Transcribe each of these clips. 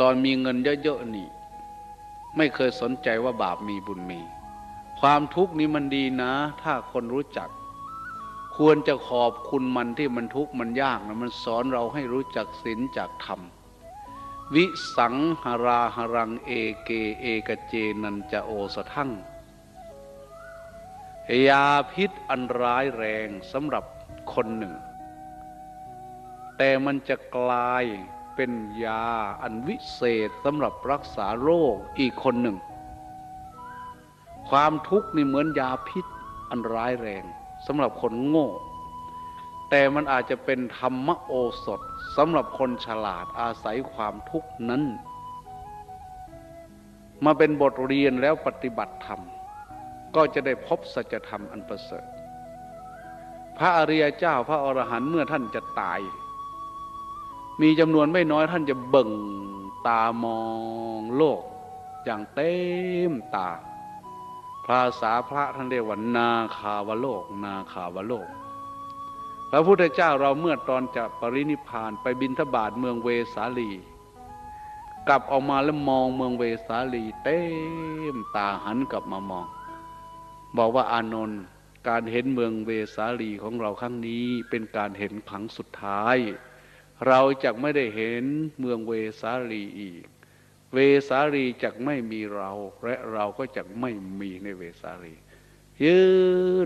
ตอนมีเงินเยอะๆนี่ ไม่เคยสนใจว่าบาปมีบุญมี ความทุกข์นี้มันดีนะ ถ้าคนรู้จัก ควรจะขอบคุณมันที่มันทุกข์มันยากนะมันสอนเราให้รู้จักศีลจากธรรมวิสังหราหรังเอเกเอกเจนันจะโอสทั้งยาพิษอันร้ายแรงสำหรับคนหนึ่ง แต่มันจะกลาย เป็นยาอันวิเศษสำหรับรักษาโรคอีกคนหนึ่ง ความทุกข์นี่เหมือนยาพิษอันร้ายแรงสำหรับคนโง่ แต่มันอาจจะเป็นธรรมโอสถสำหรับคนฉลาดอาศัยความทุกข์นั้น มาเป็นบทเรียนแล้วปฏิบัติธรรม ก็จะได้พบสัจธรรมอันประเสริฐ พระอริยเจ้าพระอรหันต์เมื่อท่านจะตาย มีจำนวนไม่น้อยท่านจะเบิ่งตามองโลก อย่างเต็มตา ภาษาพระท่านเรียกว่านาคาวโลก นาคาวโลก พระพุทธเจ้าเราเมื่อตอนจะปรินิพานไปบินทบาทเมืองเวสาลี กลับออกมาแล้วมองเมืองเวสาลี เต็มตาหันกลับมามอง บอกว่าอานนท์การเห็นเมืองเวสาลีของเราครั้งนี้เป็นการเห็นครั้งสุดท้าย เราจะไม่ได้เห็นเมืองเวสาลีอีก เวสาลีจะไม่มีเรา และเราก็จะไม่มีในเวสาลี ยื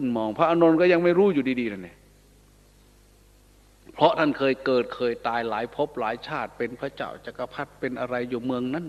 นมองพระอานนท์ก็ยังไม่รู้อยู่ดีๆนั่นเองเพราะท่านเคยเกิดเคยตายหลายภพหลายชาติเป็นพระเจ้าจักรพรรดิเป็นอะไรอยู่เมืองนั้น